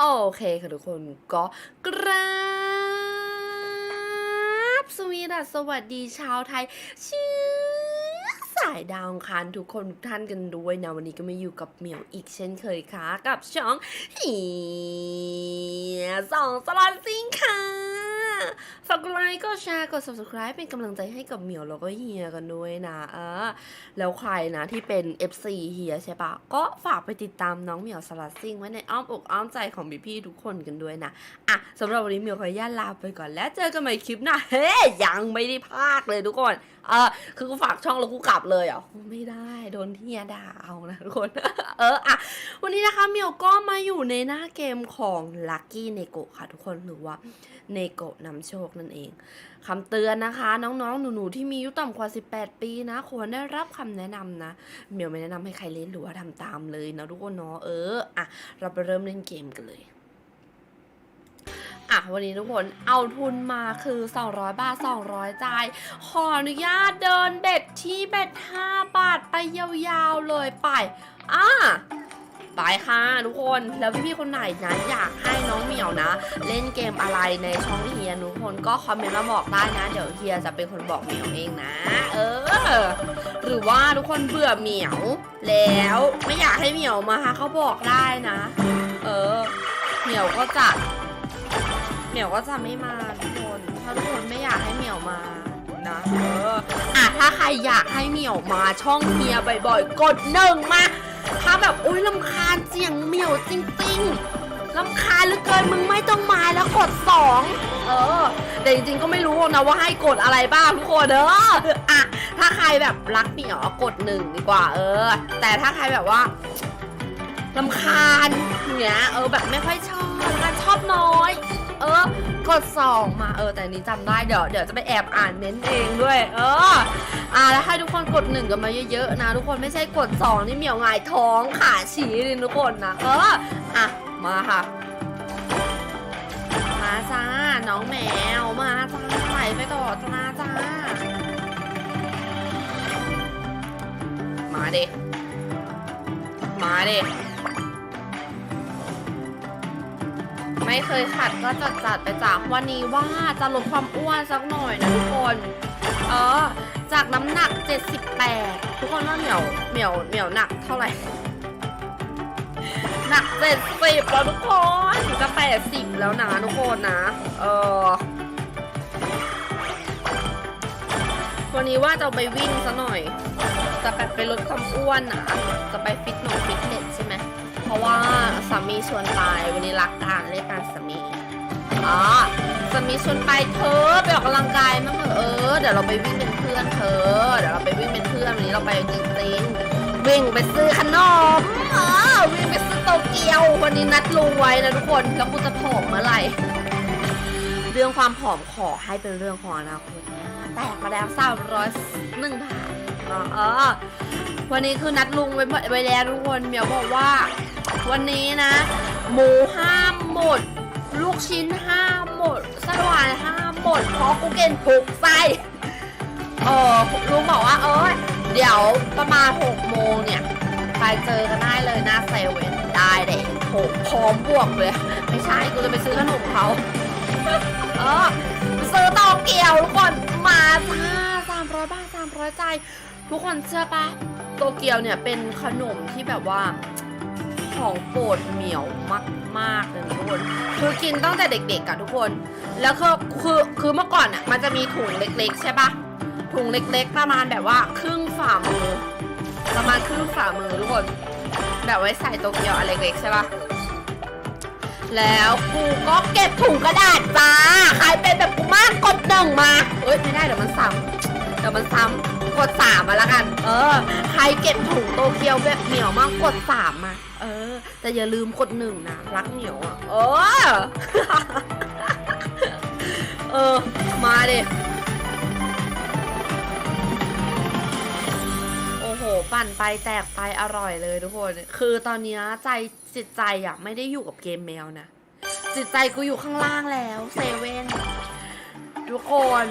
โอเคค่ะทุกคนก็กราบสวีดัสสวัสดีชาวไทยเชื่อสายดาวอังคารทุกคนทุกท่านกันด้วยนะ วันนี้ก็มาอยู่กับเหมียวอีกเช่นเคยค่ะ กับช่องเฮียสองสลอนซิงค่ะ ฝากกดไลค์ก็แชร์กด subscribe เป็นกำลังใจให้กับเหมียวแล้วก็เฮียกันด้วยนะเออแล้วใครนะที่เป็น FC เฮียใช่ปะก็ฝากไปติดตามน้องเหมียวสลัดซิ่งไว้ในอ้อมอกอ้อมใจของพี่ๆทุกคนกันด้วยนะอะสำหรับวันนี้เหมียวขออนุญาตลาไปก่อนแล้วเจอกันใหม่คลิปหน้าเฮ้ยยังไม่ได้พากเลยทุกคน เออคือกูฝากช่องแล้วกูกลับเลยอะไม่ได้โดนเฮียด่าเอานะทุกคน เอออะวันนี้นะคะเมียวก็มาอยู่ในหน้าเกมของ Lucky n e g o ค่ะ ทุกคนหรือว่าเนโกะนำโชคนั่นเองคำเตือนนะคะ น้องๆ หนูๆ ที่มีอายุต่ำกว่า 18 ปีนะ ควรได้รับคำแนะนำนะเมียวไม่แนะนำให้ใครเล่นหรือว่าทำตามเลยนะทุกคนเนาะเอออะเราไปเริ่มเล่นเกมกันเลย อะวันนี้ทุกคนเอาทุนมาคือ 200 บาท 200จ่ายขออนุญาตเดินเบ็ดที่เบ็ด5 บาทไปยาวๆเลยไปอะไปค่ะทุกคนแล้วพี่ๆคนไหนนะอยากให้น้องเหมียวนะ เล่นเกมอะไรในช่องเฮียทุกคนก็คอมเมนต์มาบอกได้นะ เดี๋ยวเฮียจะเป็นคนบอกเหมียวเองนะ เออ หรือว่าทุกคนเบื่อเหมียว แล้วไม่อยากให้เหมียวมาเขาบอกได้นะ เออ เหมียวก็จะ เหมียวก็จะไม่มาทุกคน ถ้าทุกคนไม่อยากให้เหมียวมานะเอออะถ้าใครอยากให้เหมียวมาช่องเฮียบ่อยๆ กดหนึ่งมา ถ้าแบบอุ้ยลำคาญเสียงเหมียวจริงๆลำคาญเหลือเกินมึงไม่ต้องมาแล้วกดสองเออ แต่จริงๆก็ไม่รู้นะว่าให้กดอะไรบ้างทุกคนเอออะถ้าใครแบบรักเหมียวกดหนึ่งดีกว่า เออ แต่ถ้าใครแบบว่าลำคาญอย่างเงี้ยเออแบบไม่ค่อยชอบการชอบน้อย เออกดสองมาเออแต่นี้จำได้เดี๋ยวเดี๋ยวจะไปแอบอ่านเม้นต์เองด้วย เอออ่าแล้วให้ทุกคนกดหนึ่งกันมาเยอะๆนะทุกคนไม่ใช่กดสองนี่เหมียวงายท้องขาฉีเลยทุกคนนะเอออะมาค่ะมาจ้าน้องแมวมาจ้าไหลไปต่อมาจ้ามาเด็มาเด็ ไม่เคยขัดก็จัดจัดไปจากวันนี้ว่าจะลดความอ้วนสักหน่อยนะทุกคน เออ จากน้ำหนัก 78 ทุกคนว่าเหมียวเหมียวเหมียวหนักเท่าไหร่ หนัก 70 แล้วทุกคนจะ80 แล้วนะทุกคนนะ เออวันนี้ว่าจะไปวิ่งซะหน่อย จะแบบไปลดความอ้วนนะจะไปฟิตหนงฟิตเนสใช่ไหมเพราะว่า สามีชวนไปวันนี้รักการเล่นการสามีอ๋อสามีชวนไปเธอไปออกกำลังกายมั้งเอะเออเดี๋ยวเราไปวิ่งเป็นเพื่อนเธอเดี๋ยวเราไปวิ่งเป็นเพื่อนวันนี้เราไปจริงๆวิ่งไปซื้อขนมเออวิ่งไปซื้อโตเกียว วันนี้นัดลุงไว้นะทุกคนแล้วกูจะผอมเมื่อไหร่ เรื่องความผอมขอให้เป็นเรื่องของอนาคตแตกมาแล้วสามร้อยหนึ่งบาทเนาะเออวันนี้คือนัดลุงไว้ไว้แล้วทุกคนเหมียวบอกว่า วันนี้นะ หมูห้ามหมด ลูกชิ้นห้ามหมดส้หวานห้ามหมดเพราะกูเกณฑ์ผูกไส้เออลุงบอกว่าเอ้ยเดี๋ยวประมาณหกโมงเนี่ยไปเจอกันได้เลยหน้าเซเว่นได้เด็กพร้อมบวกเลย ไม่ใช่กูจะไปซื้อขนมเขา เออซื้อโตเกียวทุกคนมาจ้าสามร้อยบาทสามร้อยใจ ทุกคนเชื่อปะโตเกียวเนี่ยเป็นขนมที่แบบว่าของโปรดเหมียวมากๆเลยทุกคนคือกินตั้งแต่เด็กๆอะทุกคน แล้วคือคือคือเมื่อก่อนอะมันจะมีถุงเล็กๆ ใช่ปะถุงเล็กๆ ประมาณแบบว่าครึ่งฝ่ามือ ประมาณครึ่งฝ่ามือทุกคน แบบไว้ใส่โตเกียวอันเล็กใช่ปะ แล้วกูก็เก็บถุงกระดาษจ้าใครเป็นแบบกูมากกดหนึ่งมาเอ้ยไม่ได้เดี๋ยวมันซ้ำเดี๋ยวมันซ้ำกดสามมาละกัน เออ ใครเก็บถุงโตเกียวแบบเหนียวมากกดสามมา เออ แต่อย่าลืมกดหนึ่งนะรักเหนียวอะเออ เออ มาเลย ปั่นไปแตกไปอร่อยเลยทุกคน คือตอนนี้ใจจิตใจอะไม่ได้อยู่กับเกมแมวนะ จิตใจกูอยู่ข้างล่างแล้วเซเว่นทุกคน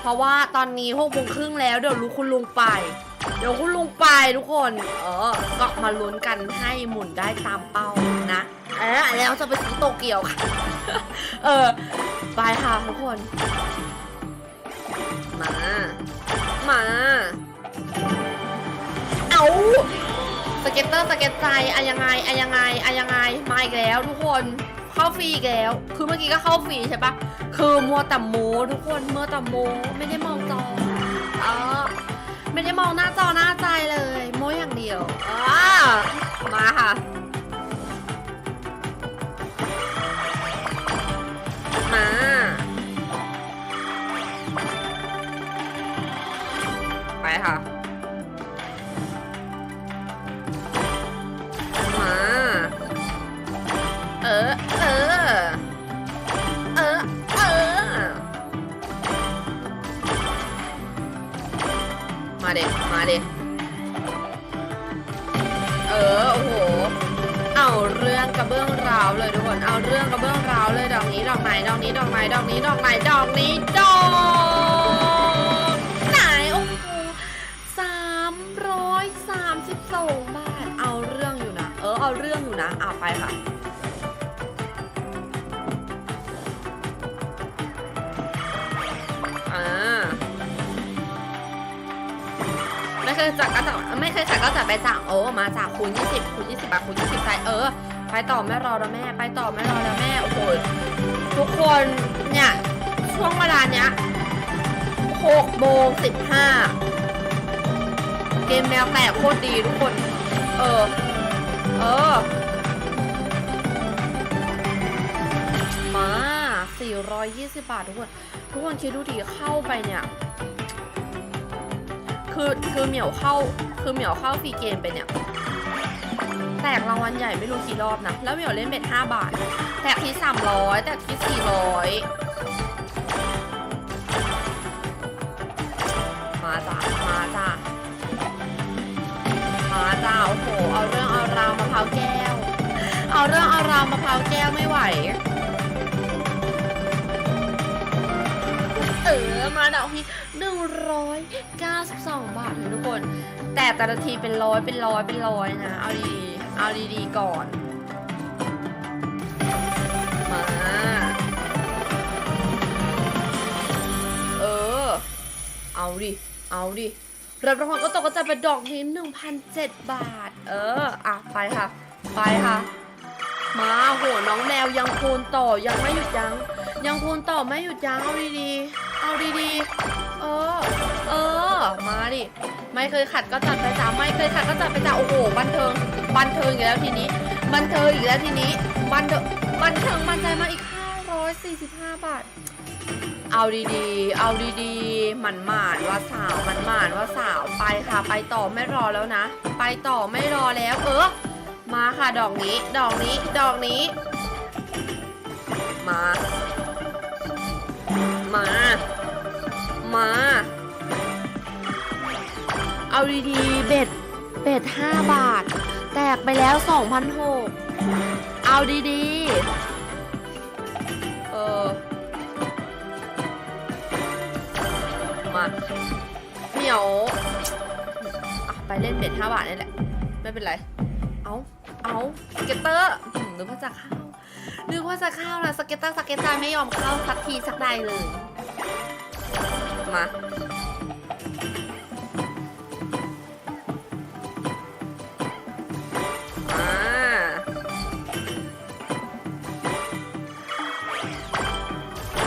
เพราะว่าตอนนี้หกโมงครึ่งแล้วเดี๋ยวรู้คุณลุงไป เดี๋ยวคุณลุงไปทุกคน เออก็มาลุ้นกันให้หมุนได้ตามเป้านะเออแล้วจะไปซื้อโตเกียวค่ะ เออ ไปค่ะทุกคน มา มาเอา สเก็ตเตอร์สเก็ตใจอะยังไงอะยังไงอะยังไงมาอีกแล้ว ทุกคนเข้าฟรีอีกแล้ว คือเมื่อกี้ก็เข้าฟรีใช่ปะคือมัวแต่โมทุกคนมัวแต่โมไม่ได้มองจอเออไม่ได้มองหน้าจอหน้าใจเลย โมอย่างเดียวอ่ามาค่ะ มาไปค่ะ เอาเรื่องกระเบื้องราวเลยทุกคนเอาเรื่องกระเบื้องราวเลยดอกนี้ดอกไหนดอกนี้ดอกไหนดอกนี้ดอกไหนดอกนี้ดอกไหนโอ้โหสามร้อยสามสิบสองบาทเอาเรื่องอยู่นะ เออเอาเรื่องอยู่นะเอาไปค่ะ เคยจัดก็จัดไม่เคยจัดก็จัดไปจากโอ้มาจากคูณ20คูณ20บาทคูณ20ใจเออ ไปต่อไม่รอแล้วแม่ ไปต่อไม่รอแล้วแม่โอ้โหทุกคนเนี่ยช่วงเวลาเนี้ย6โมง15เกมแมวแตกโคตรดีทุกคน เออ เออ มา 420 บาททุกคน ทุกคนคิดดูดีเข้าไปเนี่ย คือคือเหมียวเข้าคือเหมียวเข้าฟรีเกมไปเนี่ย แตกรางวัลใหญ่ไม่รู้กี่รอบนะ แล้วเหมียวเล่นเบ็ด5บาท แตกที่300แตกที่400มาจ้ามาจ้ามาจ้าโอ้โหเอาเรื่องเอาราวมะพร้าวแก้ว เอาเรื่องเอาราวมะพร้าวแก้วไม่ไหวเออมาดอกพี่ หนึ่งร้อยเก้าสิบสองบาทเลยทุกคน แต่แต่ละทีเป็นร้อยเป็นร้อยเป็นร้อยนะ เอาดีๆเอาดีๆก่อน มา เออ เอาดิ เอาดิรับรางวัลก็ตกกระจายเป็นดอกนี้หนึ่งพันเจ็ดบาท เออ อะ ไปค่ะ ไปค่ะ มาโหน้องแมวยังคูณต่อยังไม่หยุดยั้งยังคูณต่อไม่หยุดยั้งเอาดีๆ เอาดีๆ เออ เออ มาดิ ไม่เคยขัดก็จัดไปจ้าไม่เคยขัดก็จัดไปจ้าโอ้โห บันเทิง บันเทิงอีกแล้วทีนี้ บันเทิงอีกแล้วทีนี้ บันเทิงบันเทิงมันใจมาอีก 545 บาท เอาดีๆ เอาดีๆ หมันหมานว่าสาวหมันหมานว่าสาว ไปค่ะ ไปต่อไม่รอแล้วนะ ไปต่อไม่รอแล้ว เออ มาค่ะ ดอกนี้ ดอกนี้ ดอกนี้ มา มา มา เอาดีๆเบ็ด เบ็ดห้าบาท แตกไปแล้วสองพันหกเอาดีๆ เออ มาเหมียวไปเล่นเบ็ดห้าบาทนี่แหละ ไม่เป็นไร เอาเอาสเก็ตเตอร์อืมนึกว่าจะเข้านึกว่าจะเข้านะสเก็ตเตอร์สเก็ตใจไม่ยอมเข้าสักทีสักใดเลย มา ม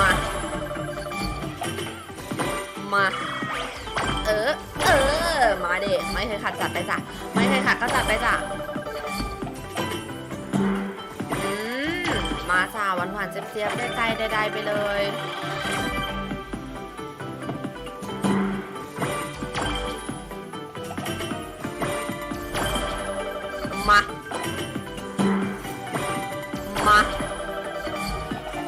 า มา เออ เออ มาเด็ไม่เคยขัดจัดไปจ้ะ ไม่เคยขัดก็จัดไปจ้ะอืมมาจ้าวหวานๆเจี๊ยบๆได้ใจใดๆไปเลย มา มา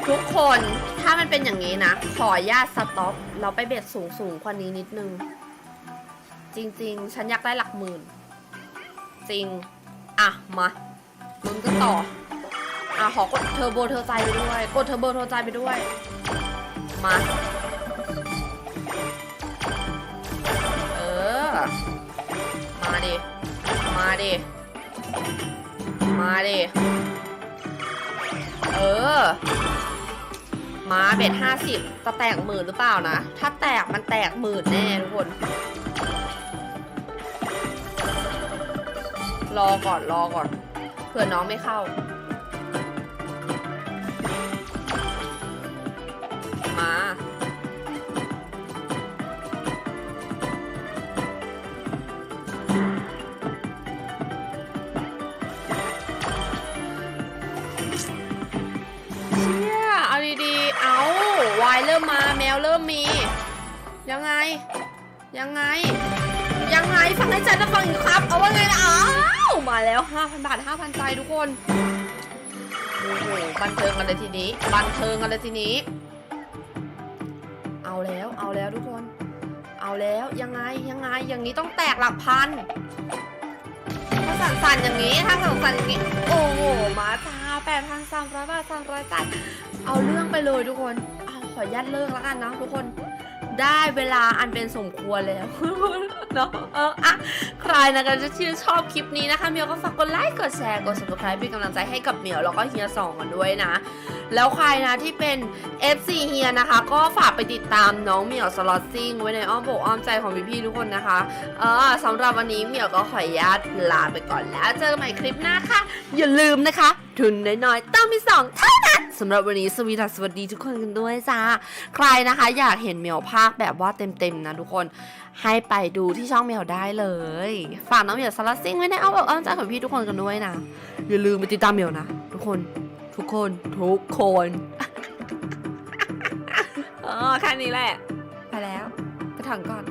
ทุกคนถ้ามันเป็นอย่างนี้นะ ขอญาตสต็อป เราไปเบ็ดสูงสูงกว่านี้นิดนึง จริง ๆ ฉันอยากได้หลักหมื่น จริง อะ มาลุ้นกันต่อ อะ ขอกดเทอร์โบเทอร์ใจไปด้วย กดเทอร์โบเทอร์ใจไปด้วย มาเออมาดิ มาดิ เออ มาเบ็ดห้าสิบจะแตกหมื่นหรือเปล่านะ ถ้าแตกมันแตกหมื่นแน่ทุกคน รอก่อนรอก่อน เผื่อน้องไม่เข้า มี ยังไง ยังไง ยังไงฟังให้ใจแล้วฟังอีกครับ เอาว่าไงล่ะอ้าวมาแล้ว5,000บาท5,000ใจทุกคนโอ้โหบันเทิงกันเลยทีนี้ บันเทิงกันเลยทีนี้ เอาแล้วเอาแล้วทุกคน เอาแล้วยังไงยังไงอย่างนี้ต้องแตกหลักพันถ้าสั่นๆอย่างนี้ถ้าสั่นๆอย่างนี้ โอ้โหมาจ้า8,300บาท300จ่ายเอาเรื่องไปเลยทุกคน เอา ขอยัดเลิกแล้วกันนะทุกคนได้เวลาอันเป็นสมควรแล้วเนาะเอออะใครนะคะจะชื่นชอบคลิปนี้นะคะเมียวก็ฝากกดไลค์กดแชร์กด subscribe เป็นกำลังใจให้กับเมียวแล้วก็เฮียสองกันด้วยนะ แล้วใครนะที่เป็น FC เฮียนะคะ ก็ฝากไปติดตามน้องเมียวสล็อตซิงไว้ในอ้อมอกอ้อมใจของพี่ๆทุกคนนะคะเออสำหรับวันนี้เมียวก็ขออนุญาตลาไปก่อนแล้วเจอกันใหม่คลิปหน้าค่ะอย่าลืมนะคะ ทุนน้อยๆต้องมีสองเท่านั้น สำหรับวันนี้สวีดัสสวัสดีทุกคนกันด้วยจ้า ใครนะคะ อยากเห็นเหมียวภาคแบบว่าเต็มๆนะทุกคนให้ไปดูที่ช่องเหมียวได้เลย ฝากน้องเหมียวสลัดซิ่งไว้ในอ้อมอกอ้อมใจของพี่ทุกคนกันด้วยนะ อย่าลืมไปติดตามเหมียวนะ ทุกคนทุกคนทุกคนอ๋อแค่นี้แหละ ไปแล้ว ไปถอนก่อน